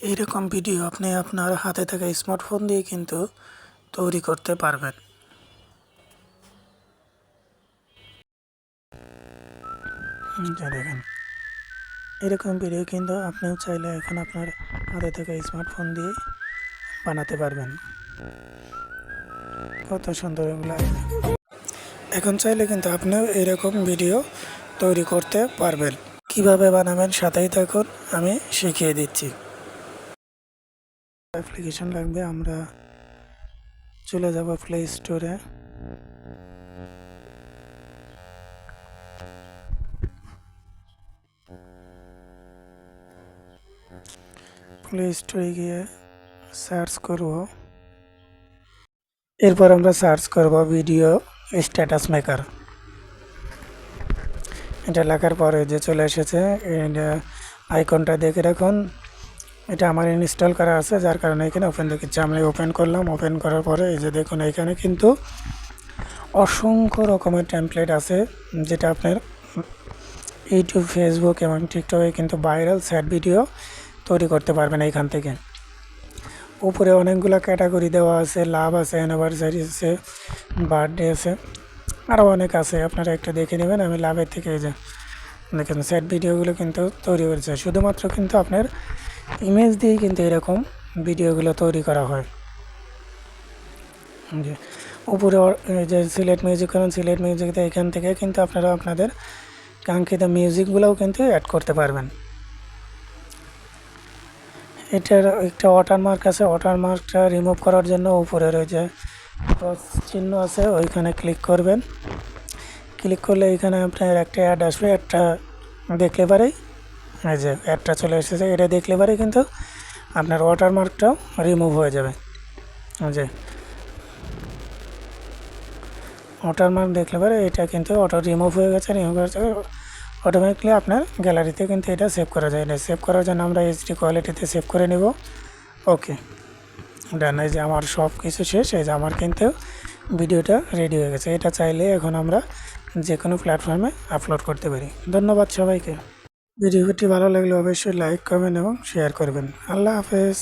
এইরকম ভিডিও আপনি আপনার হাতে থাকা স্মার্টফোন দিয়ে কিন্তু তৈরি করতে পারবেন দেখেন এরকম ভিডিও কিন্তু আপনিও চাইলে এখন আপনার হাতে থাকা স্মার্টফোন দিয়ে বানাতে পারবেন কত সুন্দর এগুলো এখন চাইলে কিন্তু আপনিও এরকম ভিডিও তৈরি করতে পারবেন। কীভাবে বানাবেন সাথেই থাকুন, আমি শিখিয়ে দিচ্ছি। অ্যাপ্লিকেশন লাগবে, আমরা চলে যাব প্লে স্টোরে প্লে স্টোরে গিয়ে সার্চ করব। এরপর আমরা সার্চ করব ভিডিও স্ট্যাটাস মেকার এটা লেখার পরে যে চলে এসেছে এটা আইকনটা দেখে রাখুন। এটা আমার ইনস্টল করা আছে, যার কারণে এখানে ওপেন দেখাচ্ছে আমি ওপেন করলাম ওপেন করার পরে এই যে দেখুন, এখানে কিন্তু অসংখ্য রকমের টেমপ্লেট আছে, যেটা আপনার ইউটিউব ফেসবুক এবং টিকটকে কিন্তু ভাইরাল স্যাড ভিডিও তৈরি করতে পারবেন এইখান থেকে। উপরে অনেকগুলো ক্যাটাগরি দেওয়া আছে, লাভ আছে অ্যানিভার্সারি আছে বার্থডে আছে। আরও অনেক আছে, আপনারা একটু দেখে নেবেন, আমি লাভের থেকে যে দেখেন স্যাড ভিডিওগুলো কিন্তু তৈরি করেছে। শুধুমাত্র কিন্তু আপনার ইমেজ দিয়েই কিন্তু এরকম ভিডিওগুলো তৈরি করা হয়। যে উপরে যে সিলেট মিউজিক করেন সিলেট মিউজিক দিয়ে এখান থেকে কিন্তু আপনারা আপনাদের কাঙ্ক্ষিত মিউজিকগুলোও কিন্তু অ্যাড করতে পারবেন। এটার একটা ওয়াটারমার্ক আছে ওয়াটারমার্কটা রিমুভ করার জন্য উপরে যে ক্রস চিহ্ন আছে, ওইখানে ক্লিক করবেন। ক্লিক করলে এখানে আপনার একটা অ্যাড আসবে অ্যাডটা দেখলে পারেই এই যে অ্যাডটা চলে এসেছে, এটা দেখলে পারে কিন্তু আপনার ওয়াটারমার্কটাও রিমুভ হয়ে যাবে। যে ওয়াটারমার্ক দেখলে পারে, এটা কিন্তু অটো রিমুভ হয়ে গেছে রিমুভ হয়ে গেছে। অটোমেটিকলি আপনার গ্যালারিতে কিন্তু এটা সেভ করা যায়। না সেভ করার জন্য আমরা এইচডি কোয়ালিটিতে সেভ করে নেব। ওকে ডান এই যে আমার সব কিছু শেষ, এই যে আমার কিন্তু ভিডিওটা রেডি হয়ে গেছে। এটা চাইলে এখন আমরা যে কোনো প্ল্যাটফর্মে আপলোড করতে পারি। ধন্যবাদ সবাইকে। ভিডিওটি ভালো লাগলে অবশ্যই লাইক করবেন এবং শেয়ার করবেন। আল্লাহ হাফেজ।